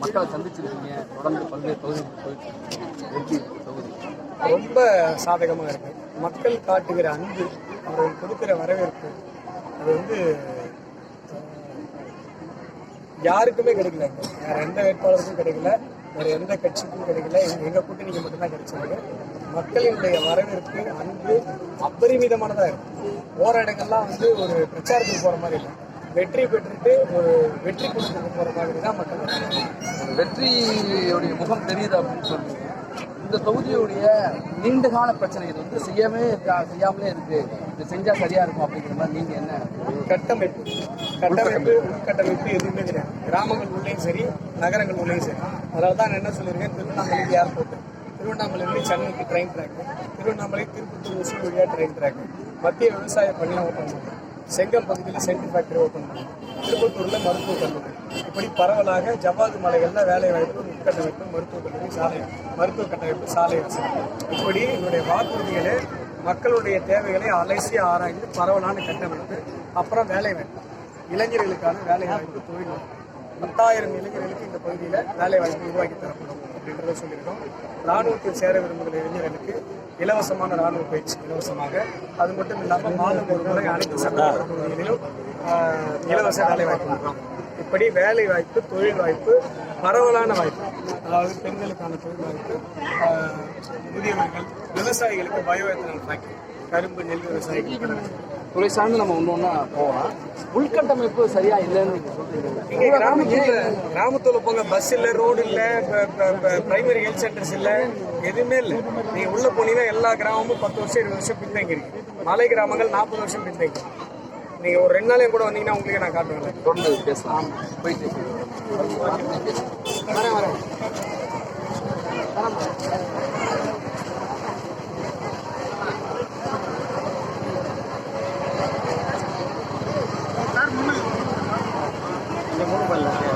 மக்களை சந்திச்சிருக்கீங்க. தொடர்ந்து பல்வேறு தொகுதி ரொம்ப சாதகமாக இருக்கு. மக்கள் காட்டுகிற அன்பு அவர்கள் கொடுக்கிற வரவேற்பு அது வந்து யாருக்குமே கிடைக்கல. வேற எந்த வேட்பாளருக்கும் கிடைக்கல. வேற எந்த கட்சிக்கும் கிடைக்கல. எங்க எங்க கூட்டணிக்கு மட்டும்தான் கிடைச்சிருக்கு. மக்களினுடைய வரவேற்பு அன்பு அபரிமிதமானதா இருக்கு. போற இடங்கள்லாம் வந்து ஒரு பிரச்சாரத்துக்கு போற மாதிரி இல்லை. வெற்றி பெற்றுட்டு ஒரு வெற்றி கொடுத்துட்டு போற மாதிரி தான் மக்கள். வெற்றியுடைய முகம் தெரியுது அப்படின்னு சொல்றீங்க. இந்த தொகுதியுடைய நீண்ட கால பிரச்சனை இது வந்து செய்யவே செய்யாமலே இருக்கு. இது செஞ்சா சரியா இருக்கும் அப்படிங்கிற மாதிரி நீங்க என்ன கட்டமைப்பு. கட்டமைப்பு உள்கட்டமைப்பு எதுவுமே கிடையாது. கிராமங்கள் உள்ளேயும் சரி நகரங்கள் உள்ளேயும் சரி. அதனால தான் நான் என்ன சொல்லியிருக்கேன்? திருவண்ணாமலைக்கு ஏர்போர்ட் திருவண்ணாமலையிலிருந்து சென்னைக்கு ட்ரெயின் ட்ராக் திருவண்ணாமலை திருப்பத்தூர் வழியாக ட்ரெயின் ட்ராக் மத்திய விவசாய ஓப்பன் பண்ணுறோம் செங்கம் பகுதியில் சென்ட் ஃபேக்டரி ஓப்பன் பண்ணி திருப்பத்தூரில் மருத்துவக் கல்லூரி. இப்படி பரவலாக ஜவ்வாது மலைகளில் வேலை வாய்ப்பு உட்கட்டமைப்பு மருத்துவ கல்லூரி சாலை மருத்துவ கட்டமைப்பு சாலை வசதி. இப்படி என்னுடைய வாக்குறுதிகளை மக்களுடைய தேவைகளை அலசி ஆராய்ந்து பரவலான கட்டமைப்பு அப்புறம் வேலை வாய்ப்பு. இளைஞர்களுக்கான வேலை வாய்ப்பு தொழில் பத்தாயிரம் இளைஞர்களுக்கு இந்த பகுதியில் வேலை வாய்ப்பு உருவாக்கி தரப்படும். அப்படின்றத சொல்லியிருக்கோம். ராணுவத்தில் சேர விரும்புகிற இளைஞர்களுக்கு இலவசமான ராணுவ பயிற்சி இலவசமாக. அது மட்டும் இல்லாமல் மாதம் ஒரு முறை அனைத்து சட்டமன்ற தொகுதிகளிலும் இலவச வேலை வாய்ப்பு இப்படி வேலை வாய்ப்பு தொழில் வாய்ப்பு பரவலான வாய்ப்பு அதாவது பெண்களுக்கான தொழில் வாய்ப்பு முதியவர்கள் விவசாயிகளுக்கு பயோ எத்தனால் ஃபேக்டரி கரும்பு நெல் விவசாயிகள் துறை சார்ந்து நம்ம ஒன்று ஒன்றா போகலாம். உள்கட்டமைப்பு சரியா இல்லைன்னு கிராமத்துல கிராமத்துல போங்க பஸ் இல்ல ரோடு இல்ல பிரைமரி ஹெல்த் சென்டர்ஸ் இல்ல எதுவுமே இல்ல. நீங்க உள்ள போனீங்கன்னா எல்லா கிராமமும் பத்து வருஷம் இருபது வருஷம் பின்தங்கி இருக்கு. மலை கிராமங்கள் நாற்பது வருஷம் பின்தங்கி இருக்கு. நீங்க ஒரு ரெண்டு நாளையும் கூட வந்தீங்கன்னா உங்களுக்கு நான் காட்டுவேன். தொடர்ந்து பேசலாம். போயிட்டு வரேன் வரேன். demorou, vai lá.